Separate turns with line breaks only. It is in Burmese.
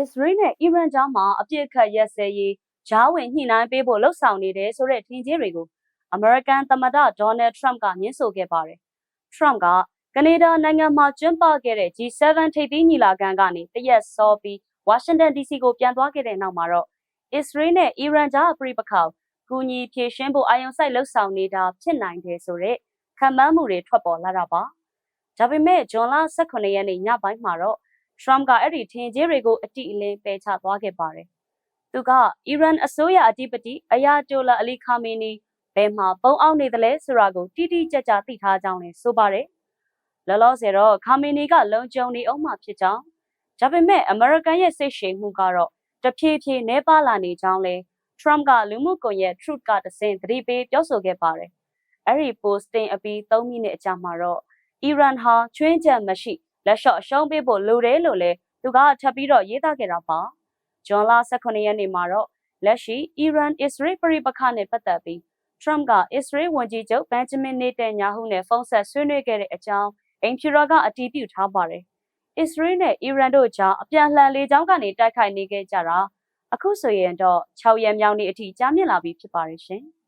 အစ္စရေးနဲ့အီရန်ကြားမှာအပြစ်အခတ်ရက်စဲရေးဂျားဝင်ညှိနှိုင်းပေးဖို့လှုံ့ဆော်နေတယ်ဆိုတဲ့ထင်ကြီးတွေကိုအမေရိကန်သမ္မတဒေါ်နယ်ထရမ့်ကညှင်းဆိုခဲ့ပါတယ်။ထရမ့်ကကနေဒါနိုင်ငံမှာကျင်းပခဲ့တဲ့ G7 ထိပ်သီးညီလာခံကနေတရက်စောပြီးဝါရှင်တန် DC ကိုပြန်သွားခဲ့တဲ့နောက်မှာတော့အစ္စရေးနဲ့အီရန်ကြားအပြိပခါကူညီဖြည့်ရှင်းဖို့အာရုံစိုက်လှုံ့ဆော်နေတာဖြစ်နိုင်တယ်ဆိုတဲ့ခံမှန်းမှုတွေထွက်ပေါ်လာတာပါ။ဒါပေမဲ့ဂျွန်လ18ရက်နေ့ညပိုင်းမှာတော့ ထရမ့်ကအဲ့ဒီထင်ကြီးတွေကိုအတိအလင်းပယ်ချသွားခဲ့ပါတယ်။သူကအီရန်အစိုးရအဓိပတိအယာတိုလာအလီခါမီနီဘယ်မှာပုံအောင်နေသလဲဆိုတာကိုတိတိကျကျသိထားကြောင်းလည်းဆိုပါတယ်။လောလောဆယ်တော့ခါမီနီကလုံခြုံနေအောင်မှဖြစ်ကြောင်းဒါပေမဲ့အမေရိကန်ရဲ့စိတ်ရှည်မှုကတော့တဖြည်းဖြည်းနှဲပါလာနေကြောင်းလဲထရမ့်ကလူမှုကွန်ရက် Truth ကတဆင့်သတိပေးပြောဆိုခဲ့ပါတယ်။အဲ့ဒီ posting အပြီး3မိနစ်အကြာမှာတော့အီရန်ဟာချွင်းချက်မရှိ လက်လျှော့အရှုံးပေးဖို့လိုတယ်လို့လည်းသူကထပ်ပြီးတော့ရေးသားခဲ့တာပါ။ဂျွန်လ18ရက်နေ့မှာတော့လက်ရှိအီရန်အစ္စရေးပြည်ပခါနဲ့ပတ်သက်ပြီးထရမ့်ကအစ္စရေးဝန်ကြီးချုပ်ဘန်ဂျမင်နေတန်ညာဟုနဲ့ဖုန်းဆက်ဆွေးနွေးခဲ့တဲ့အကြောင်းအင်ဖြူရာကအတည်ပြုထားပါတယ်။အစ္စရေးနဲ့အီရန်တို့ကြားအပြန်လှန်လေကြောင်းကနေတိုက်ခိုက်နေခဲ့ကြတာအခုဆိုရင်တော့6ရက်မြောက်နေ့အထိကြာမြင့်လာပြီဖြစ်ပါတယ်ရှင်။